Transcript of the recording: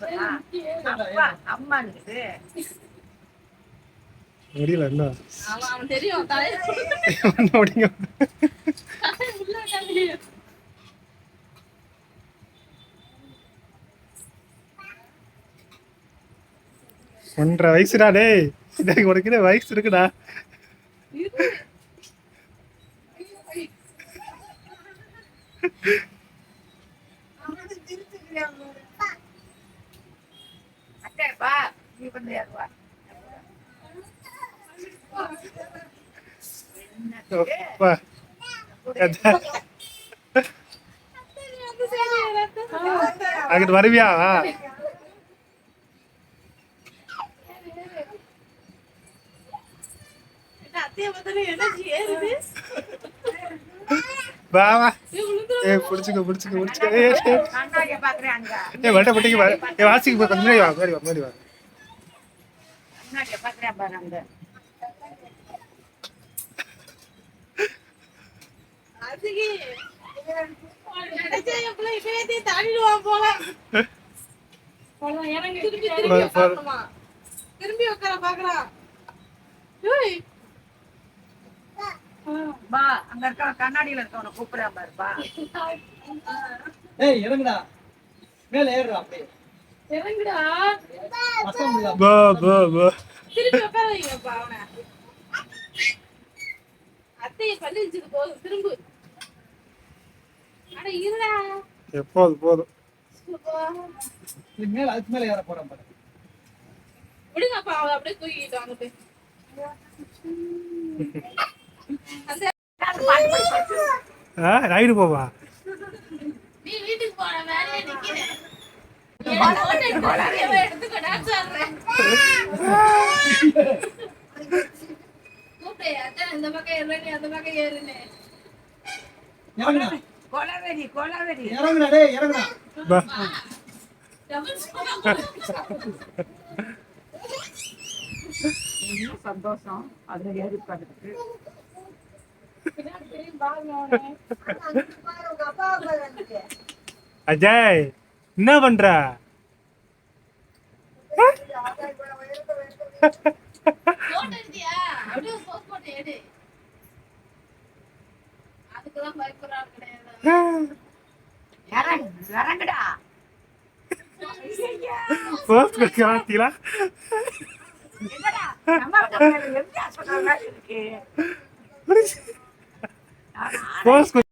சொன்னா. அப்பா அம்மா இருக்குது முடியல என்ன? அவன் அவன் தெரியும் தலையில முடிங்க தலை உள்ள உட்காந்து ஒன்றரை வயசுடா டேய். இதுக்கு உனக்கு என்ன வயசு இருக்குடா. அட்டே பா நீ பண்ணி ஏறுவா அப்பா. அதான். அங்கிட்டு வருவியா அத்தைய பார்த்தாலே எனர்ஜி ஏறுது வா வா. ஏ பிடிச்சிக்க பிடிச்சிக்க பிடிச்சிக்க. ஏ ஏ, ஏ. கண்ணாடிய பாக்குறேன் அங்க. ஏ வட்ட பட்டிக்கு வா. ஏ வாசிக்கு போய் கொஞ்சம் முன்னாடி வா முன்னாடி வா முன்னாடி வா. கண்ணாடிய பாக்குறேன் பாரு அங்க அதுக்கு நினைச்சா என் பிள்ளை இப்பவே தாண்டிடுவான் போல திரும்பி திரும்பி போதும், போதும். உட்காரணுமா? திரும்பி உட்கார பாக்குறான் ஏய், பா அங்க இருக்க கண்ணாடியில இருக்கவன கூப்பிடுறேன் பாரு பா ஏய் இறங்குடா. மேல ஏறுடா அப்படியே. இறங்குடா. பா பா பா திரும்பி உட்கார வைங்கப்பா அவனை. அத்தைய பள்ளி வச்சது போதும் திரும்பு. அட இருடா. எப்போது போதும்? மேல அதுக்கு மேல ஏற போறேன் பாரு. விடுங்கப்பா அவன் அப்படியே தூக்கிட்டு போய் அந்த ஆ ரைடு போவா. சந்தோஷம் அதுல ஏறி உட்காந்துருக்கு அஜய் என்ன பண்ற? போஸ்ட் கொடுக்க மாட்டீங்களா? என்னடா நம்ம பிள்ளைங்க என்ன